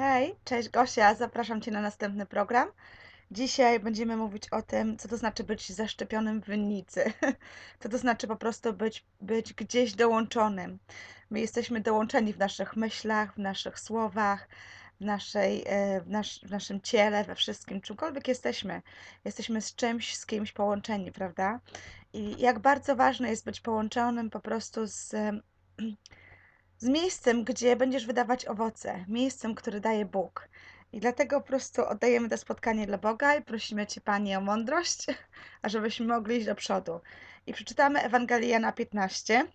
Hej, cześć Gosia, zapraszam Cię na następny program. Dzisiaj będziemy mówić o tym, co to znaczy być zaszczepionym w winnicy. Co to znaczy po prostu być, być gdzieś dołączonym. My jesteśmy dołączeni w naszych myślach, w naszych słowach, w, naszej, e, w, nasz, w naszym ciele, we wszystkim, czymkolwiek jesteśmy. Jesteśmy z czymś, z kimś połączeni, prawda? I jak bardzo ważne jest być połączonym po prostu z z miejscem, gdzie będziesz wydawać owoce, miejscem, który daje Bóg. I dlatego po prostu oddajemy to spotkanie dla Boga i prosimy Cię, Panie, o mądrość, ażebyśmy mogli iść do przodu. I przeczytamy Ewangelię Jana 15,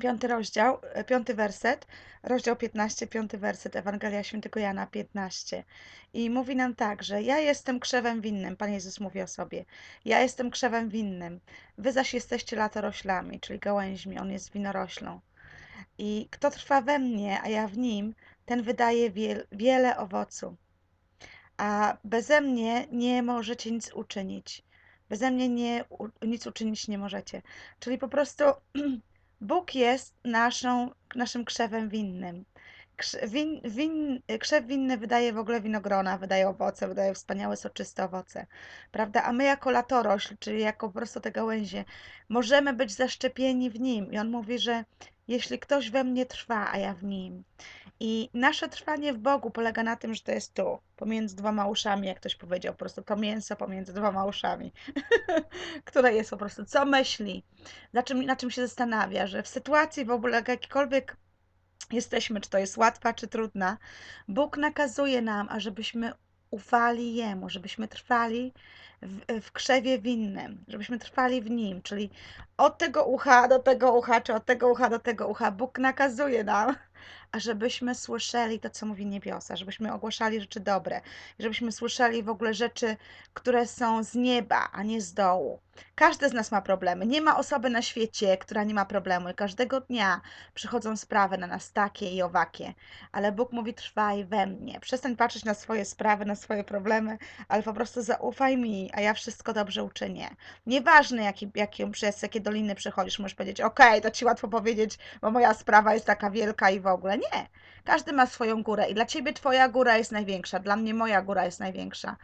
piąty rozdział, e, piąty werset, rozdział 15, piąty werset, Ewangelia Świętego Jana 15. I mówi nam tak, że ja jestem krzewem winnym, Pan Jezus mówi o sobie, ja jestem krzewem winnym, wy zaś jesteście latoroślami, czyli gałęźmi, On jest winoroślą. I kto trwa we mnie, a ja w nim, ten wydaje wiel, wiele owocu. A beze mnie nie możecie nic uczynić. Beze mnie nie, nic uczynić nie możecie. Czyli po prostu Bóg jest naszą, naszym krzewem winnym. Win, win, krzew winny wydaje w ogóle winogrona, wydaje owoce, wydaje wspaniałe, soczyste owoce, prawda? A my jako latorośl, czyli jako po prostu te gałęzie, możemy być zaszczepieni w nim. I on mówi, że jeśli ktoś we mnie trwa, a ja w nim. I nasze trwanie w Bogu polega na tym, że to jest tu, pomiędzy dwoma uszami, jak ktoś powiedział, po prostu to mięso pomiędzy dwoma uszami, które jest po prostu, co myśli, na czym, na czym się zastanawia, że w sytuacji w ogóle jakikolwiek jesteśmy, czy to jest łatwa, czy trudna, Bóg nakazuje nam, ażebyśmy ufali Jemu, żebyśmy trwali w, w krzewie winnym, żebyśmy trwali w Nim, czyli od tego ucha do tego ucha, czy od tego ucha do tego ucha, Bóg nakazuje nam, a żebyśmy słyszeli to, co mówi niebiosa, żebyśmy ogłaszali rzeczy dobre, żebyśmy słyszeli w ogóle rzeczy, które są z nieba, a nie z dołu. Każdy z nas ma problemy. Nie ma osoby na świecie, która nie ma problemu. I każdego dnia przychodzą sprawy na nas takie i owakie. Ale Bóg mówi: trwaj we mnie. Przestań patrzeć na swoje sprawy, na swoje problemy, ale po prostu zaufaj mi, a ja wszystko dobrze uczynię. Nieważne, jaki, jaki, przez jakie doliny przechodzisz, możesz powiedzieć: OK, to ci łatwo powiedzieć, bo moja sprawa jest taka wielka i w ogóle. Nie. Każdy ma swoją górę i dla ciebie twoja góra jest największa, dla mnie moja góra jest największa.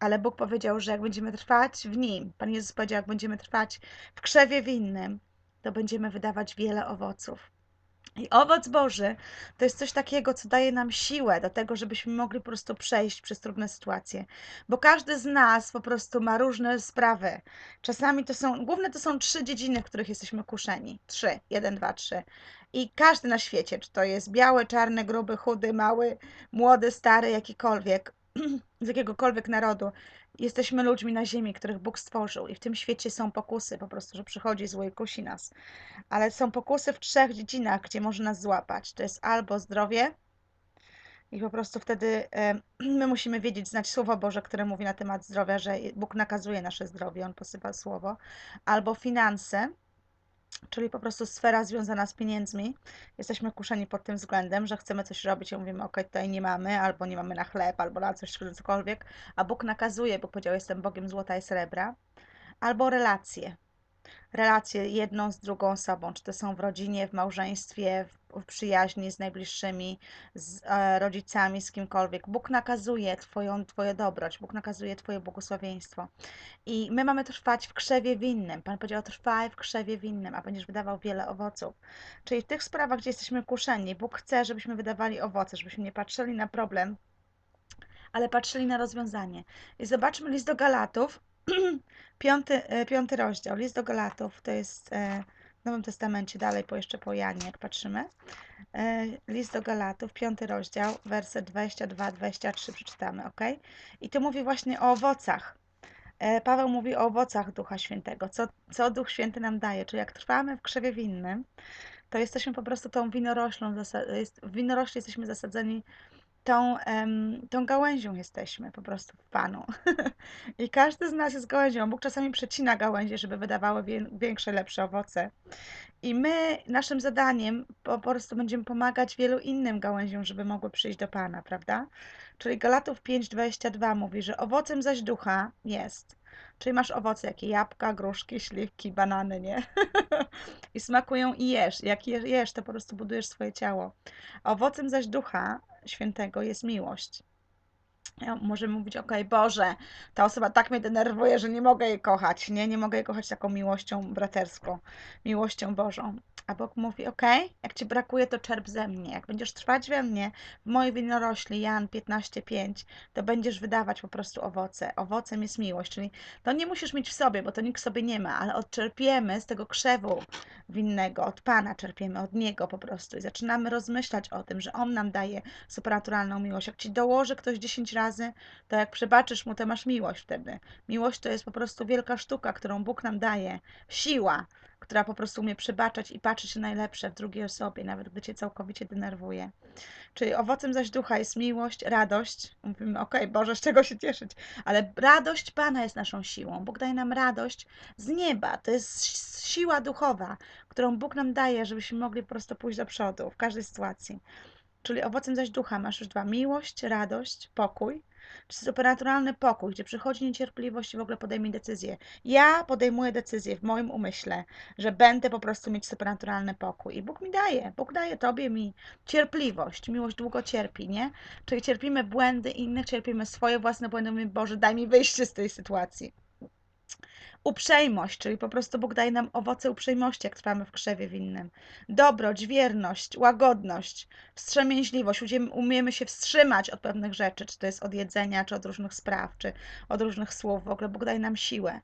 Ale Bóg powiedział, że jak będziemy trwać w Nim, Pan Jezus powiedział, jak będziemy trwać w krzewie winnym, to będziemy wydawać wiele owoców. I owoc Boży to jest coś takiego, co daje nam siłę do tego, żebyśmy mogli po prostu przejść przez trudne sytuacje. Bo każdy z nas po prostu ma różne sprawy. Czasami to są, główne to są trzy dziedziny, w których jesteśmy kuszeni. Trzy, jeden, dwa, trzy. I każdy na świecie, czy to jest biały, czarny, gruby, chudy, mały, młody, stary, jakikolwiek, z jakiegokolwiek narodu, jesteśmy ludźmi na ziemi, których Bóg stworzył i w tym świecie są pokusy, po prostu, że przychodzi zły i kusi nas. Ale są pokusy w trzech dziedzinach, gdzie może nas złapać. To jest albo zdrowie i po prostu wtedy my musimy wiedzieć, znać Słowo Boże, które mówi na temat zdrowia, że Bóg nakazuje nasze zdrowie, On posypa Słowo, albo finanse, czyli po prostu sfera związana z pieniędzmi. Jesteśmy kuszeni pod tym względem, że chcemy coś robić i mówimy, ok, tutaj nie mamy, albo nie mamy na chleb, albo na coś, cokolwiek, a Bóg nakazuje, bo powiedział, jestem Bogiem złota i srebra, albo relacje relacje jedną z drugą osobą, czy to są w rodzinie, w małżeństwie, w przyjaźni z najbliższymi, z e, rodzicami, z kimkolwiek. Bóg nakazuje twoją, Twoje dobroć, Bóg nakazuje Twoje błogosławieństwo. I my mamy trwać w krzewie winnym. Pan powiedział, trwaj w krzewie winnym, a będziesz wydawał wiele owoców. Czyli w tych sprawach, gdzie jesteśmy kuszeni, Bóg chce, żebyśmy wydawali owoce, żebyśmy nie patrzyli na problem, ale patrzyli na rozwiązanie. I zobaczmy list do Galatów, piąty, e, piąty rozdział, list do Galatów, to jest e, w Nowym Testamencie, dalej po jeszcze po Janie, jak patrzymy. E, list do Galatów, piąty rozdział, werset 22-23 przeczytamy, ok? I tu mówi właśnie o owocach. Paweł mówi o owocach Ducha Świętego, co, co Duch Święty nam daje, czyli jak trwamy w krzewie winnym, to jesteśmy po prostu tą winoroślą, w winorośli jesteśmy zasadzeni tą, tą gałęzią jesteśmy po prostu w Panu. I każdy z nas jest gałęzią. Bóg czasami przecina gałęzie, żeby wydawały większe, lepsze owoce. I my, naszym zadaniem po prostu będziemy pomagać wielu innym gałęziom, żeby mogły przyjść do Pana, prawda? Czyli Galatów 5:22 mówi, że owocem zaś ducha jest Czyli masz owoce, jakie jabłka, gruszki, śliwki, banany, nie? I smakują i jesz. Jak jesz, to po prostu budujesz swoje ciało. Owocem zaś ducha świętego jest miłość. Ja możemy mówić, ok, Boże, ta osoba tak mnie denerwuje, że nie mogę jej kochać, nie? Nie mogę jej kochać taką miłością braterską, miłością Bożą. A Bóg mówi, ok, jak Ci brakuje, to czerp ze mnie. Jak będziesz trwać we mnie, w mojej winorośli, Jan 15,5, to będziesz wydawać po prostu owoce. Owocem jest miłość, czyli to nie musisz mieć w sobie, bo to nikt sobie nie ma, ale odczerpiemy z tego krzewu winnego, od Pana czerpiemy, od Niego po prostu i zaczynamy rozmyślać o tym, że On nam daje supernaturalną miłość. Jak Ci dołoży ktoś 10 razy, to jak przebaczysz Mu, to masz miłość wtedy. Miłość to jest po prostu wielka sztuka, którą Bóg nam daje. Siła, która po prostu umie przebaczać i patrzeć na najlepsze w drugiej osobie, nawet gdy cię całkowicie denerwuje. Czyli owocem zaś ducha jest miłość, radość. Mówimy, okej, okay, Boże, z czego się cieszyć? Ale radość Pana jest naszą siłą. Bóg daje nam radość z nieba. To jest siła duchowa, którą Bóg nam daje, żebyśmy mogli po prostu pójść do przodu w każdej sytuacji. Czyli owocem zaś ducha masz już dwa: miłość, radość, pokój. Czy supernaturalny pokój, gdzie przychodzi niecierpliwość i w ogóle podejmie decyzję. Ja podejmuję decyzję w moim umyśle, że będę po prostu mieć supernaturalny pokój. I Bóg mi daje. Bóg daje Tobie mi cierpliwość. Miłość długo cierpi, nie? Czyli cierpimy błędy innych, cierpimy swoje własne błędy. Mówimy, Boże, daj mi wyjście z tej sytuacji uprzejmość, czyli po prostu Bóg daje nam owoce uprzejmości, jak trwamy w krzewie winnym. Dobroć, wierność, łagodność, wstrzemięźliwość. Umiemy się wstrzymać od pewnych rzeczy, czy to jest od jedzenia, czy od różnych spraw, czy od różnych słów. W ogóle Bóg daje nam siłę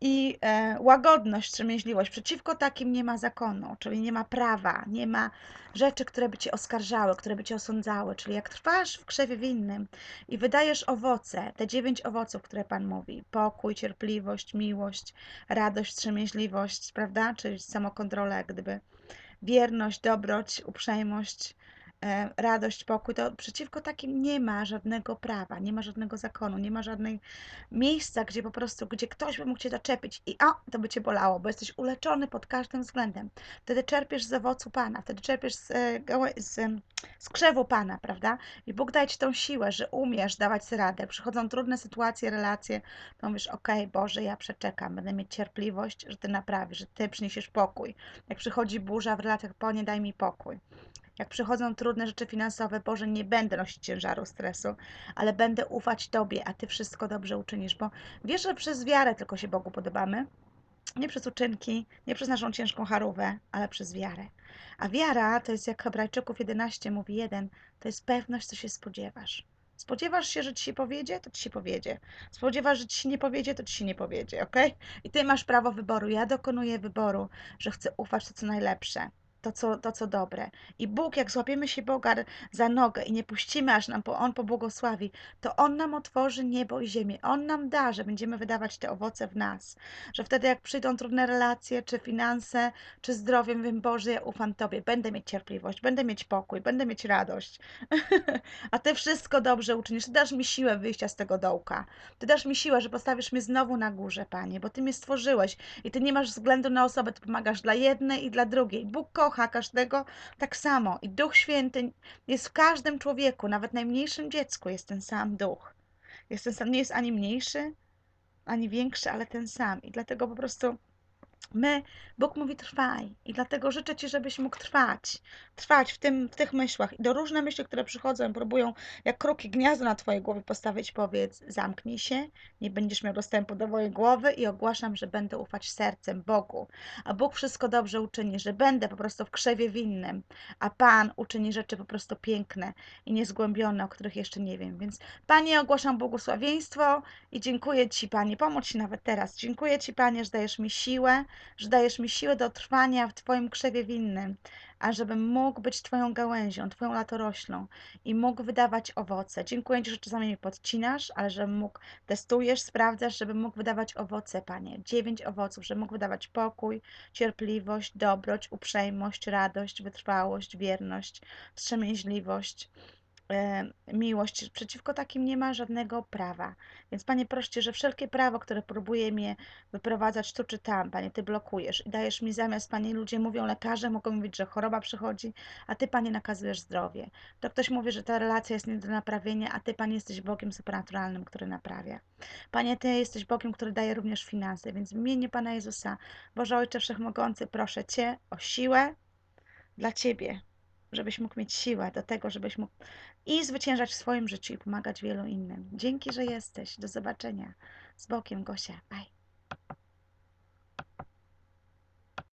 i e, łagodność, wstrzemięźliwość. Przeciwko takim nie ma zakonu, czyli nie ma prawa, nie ma rzeczy, które by cię oskarżały, które by cię osądzały. Czyli jak trwasz w krzewie winnym i wydajesz owoce, te dziewięć owoców, które Pan mówi, pokój, cierpliwość, miłość, radość, wstrzemięźliwość, prawda? Czyli samokontrola, jak gdyby, wierność, dobroć, uprzejmość, radość, pokój, to przeciwko takim nie ma żadnego prawa, nie ma żadnego zakonu, nie ma żadnej miejsca, gdzie po prostu, gdzie ktoś by mógł cię zaczepić i o, to by cię bolało, bo jesteś uleczony pod każdym względem. Wtedy czerpiesz z owocu Pana, wtedy czerpiesz z, e, z, z krzewu Pana, prawda? I Bóg daje ci tą siłę, że umiesz dawać radę. Przychodzą trudne sytuacje, relacje, to mówisz, okej, okay, Boże, ja przeczekam, będę mieć cierpliwość, że Ty naprawisz, że Ty przyniesiesz pokój. Jak przychodzi burza w relacjach, Panie, daj mi pokój. Jak przychodzą trudne rzeczy finansowe, Boże, nie będę nosić ciężaru stresu, ale będę ufać Tobie, a Ty wszystko dobrze uczynisz, bo wiesz, że przez wiarę tylko się Bogu podobamy. Nie przez uczynki, nie przez naszą ciężką charówę, ale przez wiarę. A wiara to jest, jak Hebrajczyków 11 mówi jeden, to jest pewność, co się spodziewasz. Spodziewasz się, że ci się powiedzie, to ci się powiedzie. Spodziewasz, że ci się nie powiedzie, to ci się nie powiedzie, ok? I ty masz prawo wyboru. Ja dokonuję wyboru, że chcę ufać to, co najlepsze to co, to, co dobre. I Bóg, jak złapiemy się Boga za nogę i nie puścimy, aż nam On pobłogosławi, to On nam otworzy niebo i ziemię. On nam da, że będziemy wydawać te owoce w nas. Że wtedy, jak przyjdą trudne relacje, czy finanse, czy zdrowie, mówię, Boże, ja ufam Tobie, będę mieć cierpliwość, będę mieć pokój, będę mieć radość. A Ty wszystko dobrze uczynisz. Ty dasz mi siłę wyjścia z tego dołka. Ty dasz mi siłę, że postawisz mnie znowu na górze, Panie, bo Ty mnie stworzyłeś i Ty nie masz względu na osobę, Ty pomagasz dla jednej i dla drugiej. Bóg kocha kocha każdego tak samo. I Duch Święty jest w każdym człowieku, nawet najmniejszym dziecku jest ten sam duch. Jest ten sam, nie jest ani mniejszy, ani większy, ale ten sam. I dlatego po prostu My, Bóg mówi trwaj. I dlatego życzę Ci, żebyś mógł trwać, trwać w, tym, w tych myślach. I do różne myśli, które przychodzą, próbują jak kruki gniazdo na Twojej głowie postawić, powiedz zamknij się, nie będziesz miał dostępu do mojej głowy i ogłaszam, że będę ufać sercem Bogu, a Bóg wszystko dobrze uczyni, że będę po prostu w krzewie winnym, a Pan uczyni rzeczy po prostu piękne i niezgłębione, o których jeszcze nie wiem, więc Panie ogłaszam błogosławieństwo i dziękuję Ci Panie, pomóż Ci nawet teraz, dziękuję Ci Panie, że dajesz mi siłę, że dajesz mi siłę do trwania w Twoim krzewie winnym, ażebym mógł być Twoją gałęzią, Twoją latoroślą i mógł wydawać owoce. Dziękuję Ci, że czasami mnie podcinasz, ale żebym mógł, testujesz, sprawdzasz, żebym mógł wydawać owoce, Panie. Dziewięć owoców, żebym mógł wydawać pokój, cierpliwość, dobroć, uprzejmość, radość, wytrwałość, wierność, wstrzemięźliwość, miłość. Przeciwko takim nie ma żadnego prawa. Więc Panie proście, że wszelkie prawo, które próbuje mnie wyprowadzać tu czy tam, Panie, Ty blokujesz i dajesz mi zamiast, Panie, ludzie mówią, lekarze mogą mówić, że choroba przychodzi, a Ty, Panie, nakazujesz zdrowie. To ktoś mówi, że ta relacja jest nie do naprawienia, a Ty, Panie, jesteś Bogiem supernaturalnym, który naprawia. Panie, Ty jesteś Bogiem, który daje również finanse, więc w imieniu Pana Jezusa, Boże Ojcze Wszechmogący, proszę Cię o siłę dla Ciebie, żebyś mógł mieć siłę do tego, żebyś mógł i zwyciężać w swoim życiu i pomagać wielu innym. Dzięki, że jesteś. Do zobaczenia. Z Bogiem, Gosia. Bye.